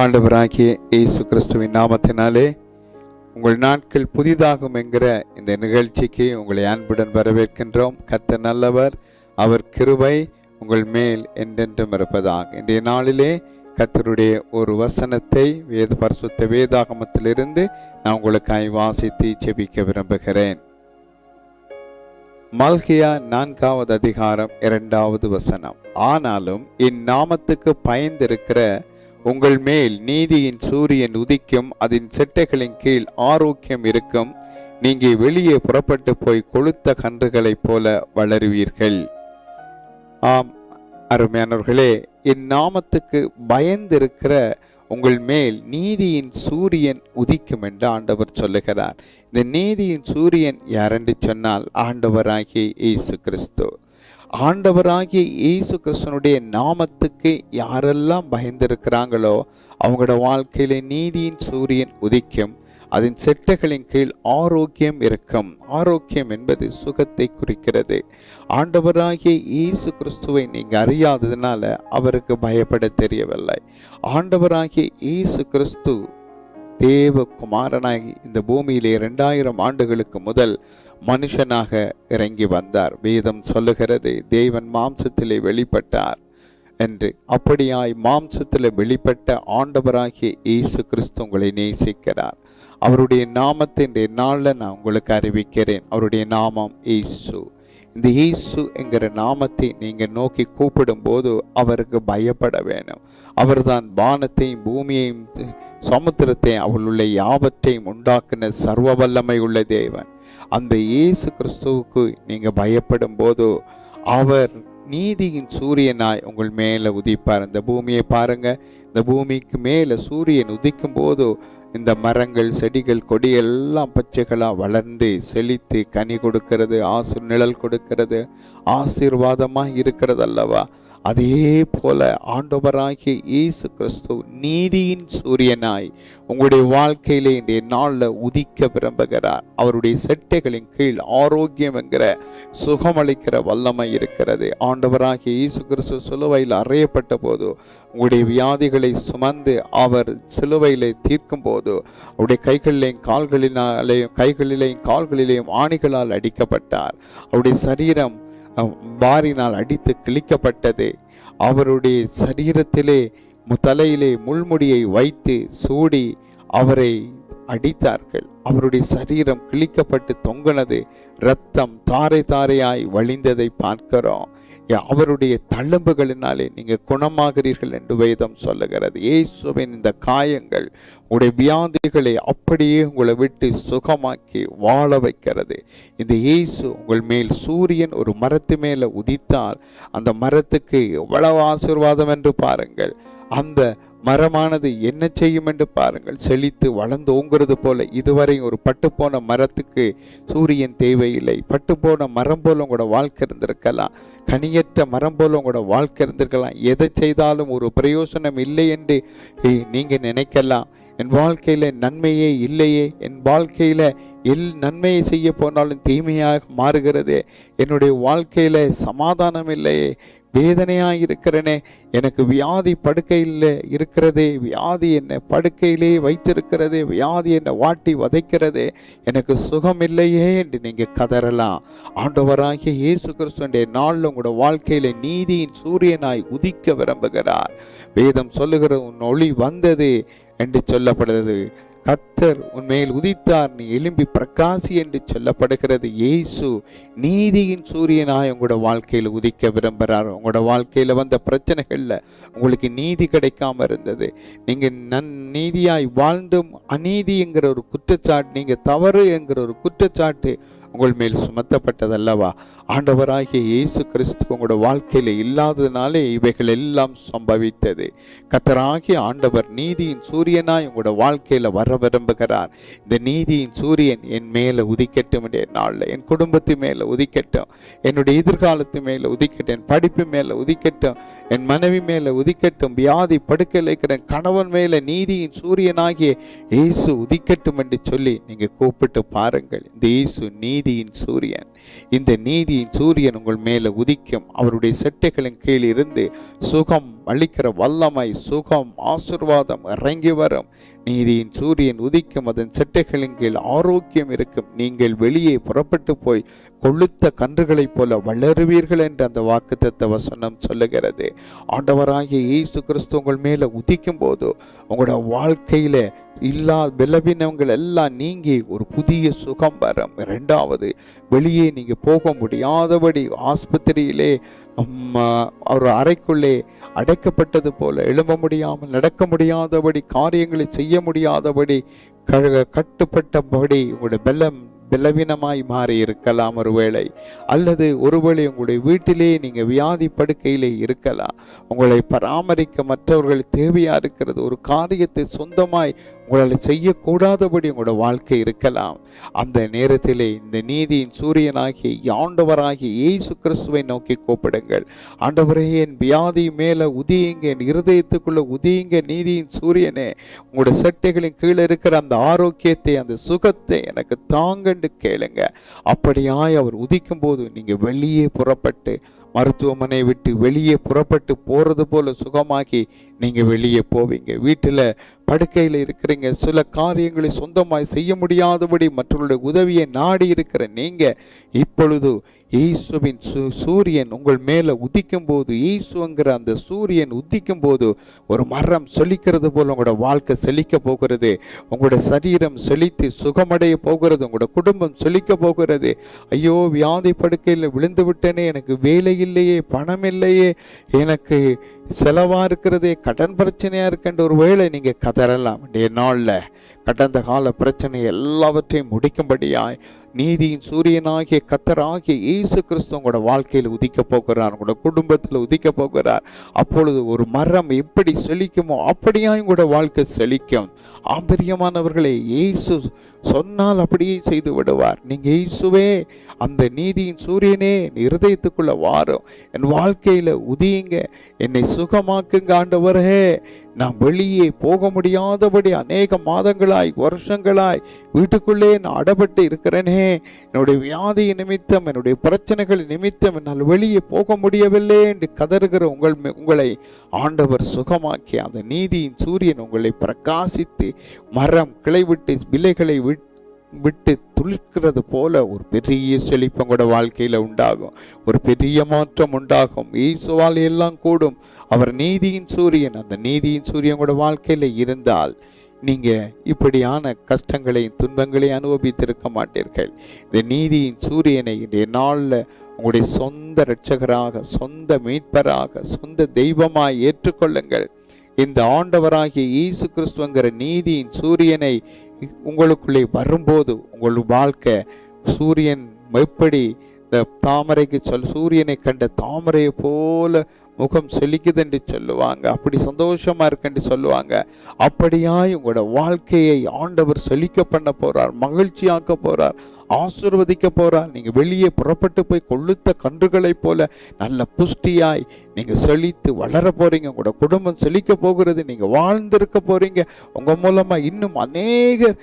ஆண்டவராகிய இயேசு கிறிஸ்துவின் நாமத்தினாலே உங்கள் நாட்கள் புதிதாகும் என்கிற இந்த நிகழ்ச்சிக்கு உங்களை அன்புடன் வரவேற்கின்றோம். கர்த்தர் நல்லவர் அவர் கிருபை உங்கள் மேல் என்றென்றும் இருப்பதாக. இன்றைய நாளிலே கர்த்தருடைய ஒரு வசனத்தை வேத பரிசுத்த வேதாகமத்திலிருந்து நான் உங்களுக்காய் வாசித்து செபிக்க விரும்புகிறேன். மல்கியா நான்காவது அதிகாரம் இரண்டாவது வசனம். ஆனாலும் இந்நாமத்துக்கு பயந்திருக்கிற உங்கள் மேல் நீதியின் சூரியன் உதிக்கும் அதன் செட்டைகளின் கீழ் ஆரோக்கியம் இருக்கும். நீங்கள் வெளியே புறப்பட்டு போய் கொளுத்த கன்றுகளைப் போல வளருவீர்கள். ஆம் அருமையானவர்களே என் நாமத்துக்கு பயந்திருக்கிற உங்கள் மேல் நீதியின் சூரியன் உதிக்கும் என்று ஆண்டவர் சொல்லுகிறார். இந்த நீதியின் சூரியன் யாரென்று சொன்னால் ஆண்டவராகிய இயேசு கிறிஸ்து. ஆண்டவராகிய இயேசு கிறிஸ்தனுடைய நாமத்துக்கு யாரெல்லாம் பயந்திருக்கிறாங்களோ அவங்களோட வாழ்க்கையில நீதியின் சூரியன் உதிக்கும். அதன் செட்டைகளின் கீழ் ஆரோக்கியம் இருக்கும். ஆரோக்கியம் என்பது சுகத்தை குறிக்கிறது. ஆண்டவராகிய இயேசு கிறிஸ்துவை நீங்கள் அறியாததுனால அவருக்கு பயப்பட தெரியவில்லை. ஆண்டவராகிய இயேசு கிறிஸ்து தேவகுமாரனாகி இந்த பூமியிலே ரெண்டாயிரம் ஆண்டுகளுக்கு முதல் மனுஷனாக இறங்கி வந்தார். வேதம் சொல்லுகிறது தேவன் மாம்சத்திலே வெளிப்பட்டார் என்று. அப்படியாய் மாம்சத்தில் வெளிப்பட்ட ஆண்டவராகிய இயேசு கிறிஸ்து உங்களை நேசிக்கிறார். அவருடைய நாமத்தின் நாளில் நான் உங்களுக்கு அறிவிக்கிறேன். அவருடைய நாமம் இயேசு. இந்த இயேசு என்கிற நாமத்தை நீங்கள் நோக்கி கூப்பிடும்போது அவருக்கு பயப்பட வேணும். அவர்தான் வானத்தையும் பூமியையும் சமுத்திரத்தையும் அவளுள்ள யாவற்றையும் உண்டாக்கின சர்வ வல்லமை உள்ள தேவன். அந்த இயேசு கிறிஸ்துவுக்கு நீங்கள் பயப்படும் போது அவர் நீதியின் சூரியனாய் உங்கள் மேலே உதிப்பார். இந்த பூமியை பாருங்க. இந்த பூமிக்கு மேலே சூரியன் உதிக்கும் போது இந்த மரங்கள் செடிகள் கொடி எல்லாம் பச்சைகளாக வளர்ந்து செழித்து கனி கொடுக்கிறது ஆசு நிழல் கொடுக்கிறது ஆசீர்வாதமாக இருக்கிறது அல்லவா? அதே போல ஆண்டவராகிய இயேசு கிறிஸ்து நீதியின் சூரியனாய் உங்களுடைய வாழ்க்கையில இன்றைய நாளில் உதிக்க விரும்புகிறார். அவருடைய செட்டைகளின் கீழ் ஆரோக்கியம் என்கிற சுகமளிக்கிற வல்லமை இருக்கிறது. ஆண்டவராகிய இயேசு கிறிஸ்து சிலுவையில் அறையப்பட்ட போது உங்களுடைய வியாதிகளை சுமந்து அவர் சிலுவையிலே தீர்க்கும் போது அவருடைய கைகளிலேயும் கால்களினாலேயும் கைகளிலேயும் கால்களிலேயும் ஆணிகளால் அடிக்கப்பட்டார். அவருடைய சரீரம் பாரினால் அடித்து கிழிக்கப்பட்டது. அவருடைய சரீரத்திலே தலையிலே முள்முடியை வைத்து சூடி அவரை அடித்தார்கள். அவருடைய சரீரம் கிழிக்கப்பட்டு தொங்கினது. ரத்தம் தாரை தாரையாய் வழிந்ததை பார்க்கிறோம். அவருடைய தழும்புகளினாலே நீங்கள் குணமாகிறீர்கள் என்று வேதம் சொல்லுகிறது. இயேசுவின் இந்த காயங்கள் உடைய வியாதிகளை அப்படியே உங்களை விட்டு சுகமாக்கி வாழ வைக்கிறது. இந்த இயேசு உங்கள் மேல் சூரியன் ஒரு மரத்து மேலே உதித்தால் அந்த மரத்துக்கு எவ்வளவு ஆசீர்வாதம் என்று பாருங்கள். அந்த மரமானது என்ன செய்யும் என்று பாருங்கள். செழித்து வளர்ந்து ஓங்குறது போல இதுவரை ஒரு பட்டுப்போன மரத்துக்கு சூரியன் தேவையில்லை. பட்டு போன மரம் போல உங்களோட வாழ்க்கை இருந்திருக்கலாம். கனியற்ற மரம் போல உங்களோட வாழ்க்கை இருந்திருக்கலாம். எதை செய்தாலும் ஒரு பிரயோசனம் இல்லை என்று நீங்கள் நினைக்கலாம். என் வாழ்க்கையில் நன்மையே இல்லையே. என் வாழ்க்கையில் எல் நன்மையை செய்ய போனாலும் தீமையாக மாறுகிறதே. என்னுடைய வாழ்க்கையில் சமாதானம் இல்லையே வேதனையாக இருக்கிறனே. எனக்கு வியாதி படுக்கையில் இருக்கிறதே. வியாதி என்னை படுக்கையிலே வைத்திருக்கிறதே. வியாதி என்னை வாட்டி வதைக்கிறதே. எனக்கு சுகம் இல்லையே என்று நீங்கள் கதறலாம். ஆண்டவராகிய இயேசு கிறிஸ்துடைய நாளில் உங்களோட வாழ்க்கையில் நீதியின் சூரியனாய் உதிக்க விரும்புகிறார். வேதம் சொல்லுகிற உன் ஒளி வந்தது என்று சொல்லப்படுது கத்தர் உன்மேல் உதித்தார் நீ எலும்பி பிரகாசி என்று சொல்லப்படுகிறது. இயேசு நீதியின் சூரியனாய் உங்களோட வாழ்க்கையில் உதிக்க விரும்புகிறார் உங்களோட வாழ்க்கையில் வந்த பிரச்சனைகளில் உங்களுக்கு நீதி கிடைக்காம இருந்தது. நீங்கள் நன் நீதியாய் வாழ்ந்தும் அநீதிங்கிற ஒரு குற்றச்சாட்டு நீங்கள் தவறு என்கிற ஒரு குற்றச்சாட்டு உங்கள் மேல் சுமத்தப்பட்டதல்லவா? ஆண்டவராகிய இயேசு கிறிஸ்து உங்களோட வாழ்க்கையில் இல்லாததுனாலே இவைகள் எல்லாம் சம்பவித்தது. கத்தராகிய ஆண்டவர் நீதியின் சூரியனாய் உங்களோட வாழ்க்கையில் வர விரும்புகிறார். இந்த நீதியின் சூரியன் என் மேலே உதிக்கட்டும் என் நாளில் என் குடும்பத்து மேலே உதிக்கட்டும். என்னுடைய எதிர்காலத்து மேலே உதிக்கட்டும் என் படிப்பு மேலே உதிக்கட்டும் என் மனைவி மேலே உதிக்கட்டும் வியாதி படுக்கையில் இருக்கிற கணவன் மேலே நீதியின் சூரியனாகிய இயேசு உதிக்கட்டும் என்று சொல்லி நீங்கள் கூப்பிட்டு பாருங்கள். இந்த இயேசு நீதியின் சூரியன். இந்த நீதி நீதியின் சூரியன் உங்கள் மேலே உதிக்கும். அவருடைய செட்டைகளின் கீழ் இருந்து சுகம் அளிக்கிற வல்லமை சுகம் ஆசிர்வாதம் இறங்கி வரும். நீதியின் சூரியன் உதிக்கும் அதன் செட்டைகளின் கீழ் ஆரோக்கியம் இருக்கும். நீங்கள் வெளியே புறப்பட்டு போய் கொளுத்த கன்றுகளைப் போல வளருவீர்கள் என்று அந்த வாக்குத்தத்த வசனம் சொல்லுகிறது. ஆண்டவராகிய இயேசு கிறிஸ்து உங்கள் மேல உதிக்கும் போது உங்களோட வாழ்க்கையில இல்லா பலவீனங்கள் எல்லாம் நீங்கி ஒரு புதிய சுகம் வரும். இரண்டாவது வெளியே நீங்க போக முடியாதபடி ஆஸ்பத்திரியிலே ஒரு அறைக்குள்ளே அடைக்கப்பட்டது போல எழும்ப முடியாமல் நடக்க முடியாதபடி காரியங்களை செய்ய முடியாதபடி கழக கட்டுப்பட்டபடி உங்களுடைய பலம் பலவீனமாய் மாறி இருக்கலாம் ஒருவேளை. அல்லது ஒருவேளை உங்களுடைய வீட்டிலே நீங்கள் வியாதி படுக்கையிலே இருக்கலாம். உங்களை பராமரிக்க மற்றவர்கள் தேவையாக இருக்கிறது. ஒரு காரியத்தை சொந்தமாய் உங்களால் செய்யக்கூடாதபடி உங்களோட வாழ்க்கை இருக்கலாம். அந்த நேரத்திலே இந்த நீதியின் சூரியனாகிய ஆண்டவராகிய இயேசு கிறிஸ்துவை நோக்கி கூப்பிடுங்கள். ஆண்டவரே என் வியாதி மேலே உதியுங்க என் இருதயத்துக்குள்ளே உதியுங்க நீதியின் சூரியனே. உங்களோட சட்டைகளின் கீழே இருக்கிற அந்த ஆரோக்கியத்தை அந்த சுகத்தை எனக்கு தாங்கண்டு கேளுங்க. அப்படியாய் அவர் உதிக்கும் போது நீங்கள் வெளியே புறப்பட்டு மருத்துவமனை விட்டு வெளியே புறப்பட்டு போறது போல சுகமாக்கி நீங்க வெளியே போவீங்க. வீட்டுல படுக்கையில் இருக்கிறீங்க. சில காரியங்களை சொந்தமாய் செய்ய முடியாதபடி மற்றவர்களுடைய உதவியை நாடி இருக்கிற நீங்க இப்பொழுது இயேசுவின் சூ சூரியன் உங்கள் மேலே உதிக்கும் போது இயேசுங்கிற அந்த சூரியன் உதிக்கும் போது ஒரு மரம் செழிக்கிறது போல் உங்களோட வாழ்க்கை செழிக்க போகிறது. உங்களோட சரீரம் செழித்து சுகமடைய போகிறது. உங்களோட குடும்பம் செழிக்க போகிறது. ஐயோ வியாதி படுக்கையில் விழுந்து விட்டேனே எனக்கு வேலை இல்லையே பணம் இல்லையே எனக்கு செலவாக இருக்கிறதே கடன் பிரச்சனையாக இருக்கின்ற ஒரு வேளை நீங்கள் கதறலாம். இன்றைய கடந்த கால பிரச்சனை எல்லாவற்றையும் முடிக்கும்படியாய் நீதியின் சூரியனாகிய கத்தராகிய இயேசு கிறிஸ்து உங்களோட வாழ்க்கையில் உதிக்க போகிறார் உங்களோட குடும்பத்தில் உதிக்க போகிறார். அப்பொழுது ஒரு மரம் எப்படி செழிக்குமோ அப்படியாய் உங்களோட வாழ்க்கை செழிக்கும். ஆம்பரியமானவர்களே இயேசு சொன்னால் அப்படியே செய்து விடுவார். நீங்கள் இயேசுவே அந்த நீதியின் சூரியனே என் இருதயத்துக்குள்ள வாரும் என் வாழ்க்கையில் உதியுங்க. என்னை சுகமாக்குங்க ஆண்டவரே. நான் வெளியே போக முடியாதபடி அநேக மாதங்களாய் வருஷங்களாய் வீட்டுக்குள்ளே நான் அடப்பட்டு இருக்கிறேனே. என்னுடைய வியாதி நிமித்தம் என்னுடைய பிரச்சனைகள் நிமித்தம் என்னால் வெளியே போக முடியவில்லை என்று கதறுகிற உங்கள் மே- உங்களை ஆண்டவர் சுகமாக்கி அந்த நீதியின் சூரியன் உங்களை பிரகாசித்து மரம் கிளைவிட்டு விலைகளை விட்டு துளிர்க்கிறது போல ஒரு பெரிய செழிப்பம் கூட வாழ்க்கையில் உண்டாகும். ஒரு பெரிய மாற்றம் உண்டாகும். ஈசுவால் எல்லாம் கூடும். அவர் நீதியின் சூரியன் அந்த நீதியின் சூரியன் கூட வாழ்க்கையில் இருந்தால் நீங்கள் இப்படியான கஷ்டங்களையும் துன்பங்களையும் அனுபவித்திருக்க மாட்டீர்கள். இந்த நீதியின் சூரியனை இன்றைய நாளில் உங்களுடைய சொந்த இரட்சகராக சொந்த மீட்பராக சொந்த தெய்வமாய் ஏற்றுக்கொள்ளுங்கள். இந்த ஆண்டவராகிய இயேசு கிறிஸ்துவங்கிற நீதியின் சூரியனை உங்களுக்குள்ளே வரும்போது உங்கள் வாழ்க்கை சூரியன் எப்படி இந்த தாமரைக்கு சொல் சூரியனை கண்ட தாமரையை போல முகம் செழிக்குது என்று சொல்லுவாங்க. அப்படி சந்தோஷமா இருக்குன்னு சொல்லுவாங்க. அப்படியாய் உங்களோட வாழ்க்கையை ஆண்டவர் செழிக்க பண்ண போறார் மகிழ்ச்சியாக்க போறார். ஆசீர்வதிக்க போகிறார் நீங்கள் வெளியே புறப்பட்டு போய் கொள்ளுத்த கன்றுகளைப் போல நல்ல புஷ்டியாய் நீங்கள் செழித்து வளர போகிறீங்க உங்களோட குடும்பம் செழிக்க போகிறது. நீங்கள் வாழ்ந்திருக்க போகிறீங்க உங்கள் மூலமாக இன்னும் அநேகர்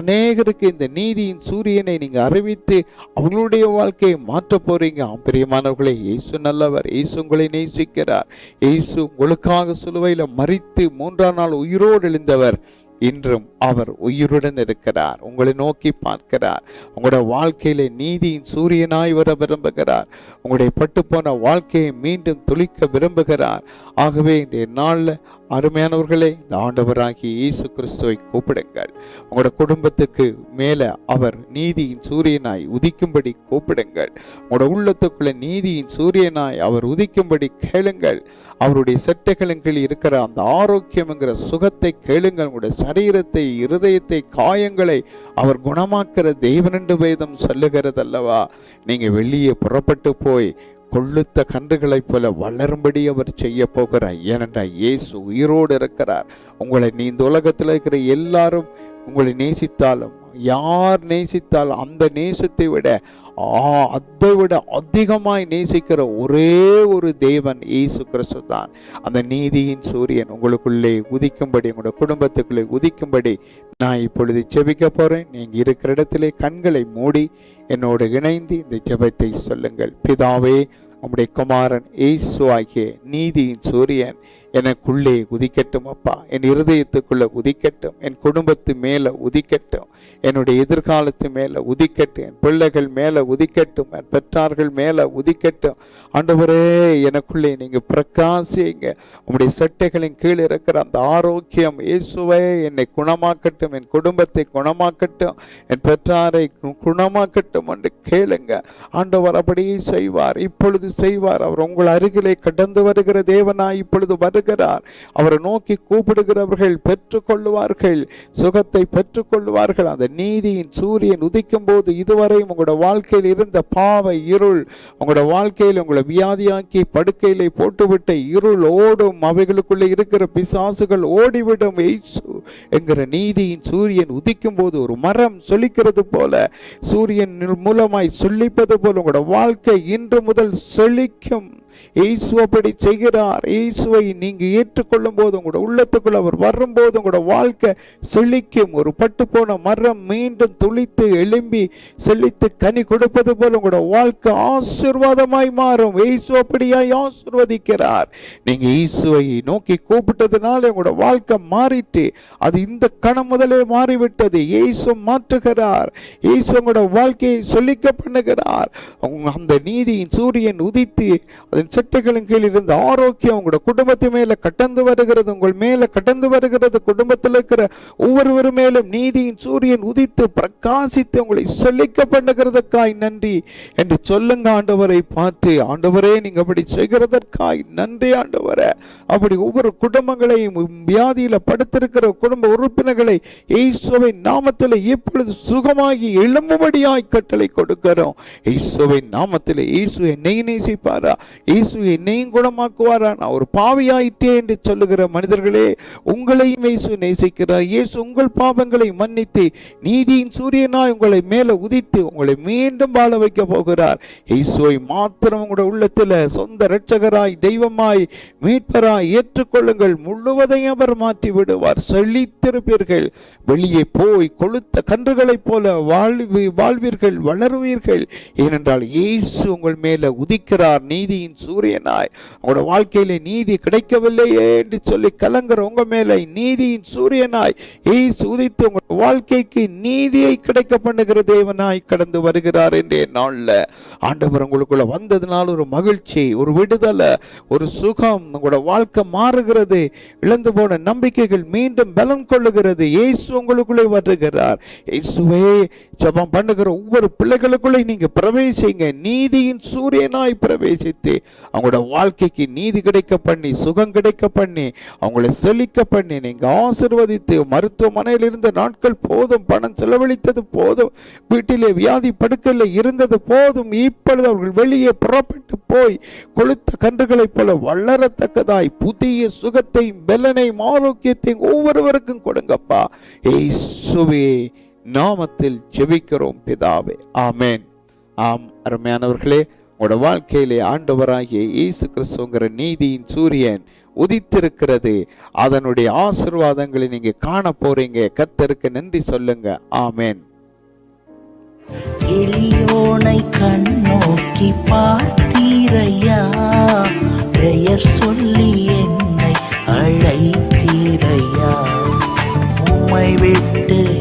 அநேகருக்கு இந்த நீதியின் சூரியனை நீங்கள் அறிவித்து அவங்களுடைய வாழ்க்கையை மாற்ற போகிறீங்க பிரியமானவர்களே இயேசு நல்லவர். இயேசு உங்களை நேசிக்கிறார். இயேசு உங்களுக்காக சிலுவையில் மறித்து மூன்றாம் நாள் உயிரோடு எழுந்தவர். இன்றும் அவர் உயிருடன் இருக்கிறார். உங்களை நோக்கி பார்க்கிறார். உங்களோட வாழ்க்கையில நீதியின் சூரியனாய் வர விரும்புகிறார். உங்களுடைய பட்டுப்போன வாழ்க்கையை மீண்டும் துளிக்க விரும்புகிறார். ஆகவே இன்றைய நாள்ல அருமையானவர்களே இந்த ஆண்டவராகி இயேசு கிறிஸ்துவை கூப்பிடுங்கள். உங்களோட குடும்பத்துக்கு மேலே அவர் நீதியின் சூரியனாய் உதிக்கும்படி கூப்பிடுங்கள். உங்களோட உள்ளத்துக்குள்ள நீதியின் சூரியனாய் அவர் உதிக்கும்படி கேளுங்கள். அவருடைய செட்டைகளின் இருக்கிற அந்த ஆரோக்கியம்ங்கிற சுகத்தை கேளுங்கள். உங்களுடைய சரீரத்தை இருதயத்தை காயங்களை அவர் குணமாக்குற தெய்வனண்டு வேதம் சொல்லுகிறது அல்லவா நீங்கள் வெளியே புறப்பட்டு போய் கொள்ளுத்த கன்றுகளைப் போல வளரும்படி அவர் செய்ய போகிறார். ஏனென்றால் இயேசு உயிரோடு இருக்கிறார். உங்களை நீ இந்த உலகத்தில் இருக்கிற எல்லாரும் உங்களை நேசித்தாலும் யார் நேசித்தால் அந்த நேசத்தை விட அதை விட அதிகமாய் நேசிக்கிற ஒரே ஒரு தேவன் இயேசு கிறிஸ்து தான். அந்த நீதியின் சூரியன் உங்களுக்குள்ளே உதிக்கும்படி உங்களோட குடும்பத்துக்குள்ளே உதிக்கும்படி நான் இப்பொழுது ஜெபிக்க போறேன். நீங்க இருக்கிற இடத்திலே கண்களை மூடி என்னோடு இணைந்து இந்த ஜெபத்தை சொல்லுங்கள். பிதாவே உம்முடைய குமாரன் இயேசு ஆகிய நீதியின் சூரியன் எனக்குள்ளே உதிக்கட்டும் அப்பா. என் இருதயத்துக்குள்ள உதிக்கட்டும் என் குடும்பத்து மேல உதிக்கட்டும் என்னுடைய எதிர்காலத்து மேல உதிக்கட்டும் என் பிள்ளைகள் மேல உதிக்கட்டும் என் பெற்றார்கள் மேல உதிக்கட்டும். ஆண்டவரே எனக்குள்ளே நீங்க பிரகாசிங்க. உங்களுடைய சட்டைகளின் கீழ் இருக்கிற அந்த ஆரோக்கியம் இயேசுவே என்னை குணமாக்கட்டும் என் குடும்பத்தை குணமாக்கட்டும் என் பெற்றாரை குணமாக்கட்டும் என்று கேளுங்க. ஆண்டவர் அப்படியே செய்வார். இப்பொழுது செய்வார். அவர் உங்கள் அருகிலே கடந்து வருகிற தேவனாய் இப்பொழுது வருகிறார் அவரை நோக்கி கூப்பிடுகிறவர்கள் பெற்றுக்கொள்ளுவார்கள் சுகத்தை பெற்றுக்கொள்ளுவார்கள். அந்த நீதியின் சூரியன் உதிக்கும் போது இதுவரையும் உங்களோட வாழ்க்கையில் இருந்த பாவ இருள் உங்களோட வாழ்க்கையில் உங்களை வியாதியாக்கி படுக்கையிலே போட்டுவிட்ட இருள் ஓடும். அவைகளுக்குள்ளே இருக்கிற பிசாசுகள் ஓடிவிடும். என்கிற நீதியின் சூரியன் உதிக்கும் போது ஒரு மரம் சொல்லிக்கிறது போல சூரியன் மூலமாய் சொல்லிப்பது போல உங்களோட வாழ்க்கை இன்று முதல் செழிக்கும் இயேசு அப்படி செய்கிறார். இயேசுவை நீங்க ஏற்றுக்கொள்ளும் போதும் கூட உள்ளத்துக்குள்ள அவர் வரும்போதும் கூட வாழ்க்கை செழிக்கும். ஒரு பட்டு போன மரம் மீண்டும் துளித்து எழும்பி செழித்து கனி கொடுப்பது போல கூட வாழ்க்கை ஆசீர்வாதமாய் மாறும். இயேசு அப்படியாய் ஆசீர்வதிக்கிறார். நீங்க இயேசுவை நோக்கி கூப்பிட்டதுனால உங்களோட வாழ்க்கை மாறிட்டு அது இந்த கணம் முதலே மாறிவிட்டது. இயேசு மாற்றுகிறார். இயேசு உங்களோட வாழ்க்கையை சொல்லிக்க பண்ணுகிறார். அந்த நீதியின் சூரியன் உதித்து அது சட்டைகளின் கீழ் இருந்த ஆரோக்கியம் உங்களோட குடும்பத்து மேல கடந்து வருகிறது உங்கள் மேல கடந்து வருகிறது குடும்பத்தில் இருக்கிற ஒவ்வொருவர் மேலும் நீதியின் சூரியன் உதித்து பிரகாசித்து உங்களை சொல்லிக்க பண்ணுகிறதற்காய் நன்றி என்று சொல்லுங்க ஆண்டவரை பார்த்து ஆண்டவரே நீங்க அப்படி செய்கிறதற்காய் நன்றி ஆண்டவரே. அப்படி ஒவ்வொரு குடும்பங்களையும் வியாதியில படுத்திருக்கிற குடும்ப உறுப்பினர்களை இயேசுவின் நாமத்தில் இப்பொழுது சுகமாகி எழும்பும்படியாய் கட்டளை கொடுக்கிறோம். இயேசுவின் நாமத்தில் இயேசு என்னை நேசிப்பாரா? இயேசு என்னையும் குணமாக்குவாரா நான் ஒரு பாவியாயிட்டே என்று சொல்லுகிற மனிதர்களே உங்களையும் இயேசு நேசிக்கிறார். இயேசு உங்கள் பாவங்களை மன்னித்து நீதியின் சூரியனாய் உங்களை மேலே உதித்து உங்களை மீண்டும் வாழ வைக்க போகிறார். இயேசுவை மாத்திரம் உங்களோட உள்ளத்தில் சொந்த இரட்சகராய் தெய்வமாய் மீட்பராய் ஏற்றுக்கொள்ளுங்கள். முழுவதையும் அவர் மாற்றி விடுவார் செழித்திருப்பீர்கள். வெளியே போய் கொளுத்த கன்றுகளைப் போல வாழ்வி வாழ்வீர்கள் வளருவீர்கள். ஏனென்றால் இயேசு உங்கள் மேலே உதிக்கிறார். நீதியின் சூரியனாய். உங்களோட வாழ்க்கையில நீதி கிடைக்கவில்லையே என்று சொல்லி கலங்குற உங்க மேல நீதியின் சூரியனாய். இயேசு உதித்து உங்கள் வாழ்க்கைக்கு நீதியை கிடைக்க பண்ணுகிற தேவனாய் கடந்து வருகிறார் என்றே நாள்ல. ஆண்டவர் உங்களுக்குள்ள வந்ததுனால ஒரு மகிழ்ச்சி ஒரு விடுதலை ஒரு சுகம் உங்களோட வாழ்க்கை மாறுகிறது. இழந்து போன நம்பிக்கைகள் மீண்டும் பலம் கொள்ளுகிறது. இயேசு உங்களுக்குள்ளே வருகிறார். இயேசுவே ஜபம் பண்ணுகிற ஒவ்வொரு பிள்ளைகளுக்குள்ளே நீங்க பிரவேசிங்க. நீதியின் சூரியனாய் பிரவேசித்து அவங்களோட வாழ்க்கைக்கு நீதி கிடைக்க பண்ணி சுகம் கிடைக்க பண்ணி அவங்கள செழிக்க பண்ணி நீங்க ஆசிர்வதித்து மருத்துவமனையில் இருந்த நாட்கள் போதும் பணம் செலவழித்தது போதும் வீட்டிலே வியாதி படுக்கையில் இருந்தது போதும் இப்பொழுது அவர்கள் வெளியே புறப்பட்டு போய் கொளுத்த கன்றுகளைப் போல வளரத்தக்கதாய் புதிய சுகத்தையும் பெலனையும் ஆரோக்கியத்தையும் ஒவ்வொருவருக்கும் கொடுங்கப்பா. ஏசுவே நாமத்தில் ஜெபிக்கிறோம் பிதாவே. ஆமேன். ஆம் அருமையானவர்களே உங்களோட வாழ்க்கையிலே ஆண்டவராகிய இயேசு கிறிஸ்துங்கிற நீதியின் சூரியன் உதித்திருக்கிறது. அதனுடைய ஆசிர்வாதங்களை நீங்க காண போறீங்க. கத்தருக்கு நன்றி சொல்லுங்க. ஆமேன். கண் நோக்கி பார்த்தீரையா? பெயர் சொல்லி என்னை அழைத்தீரையா? உமை விட்டு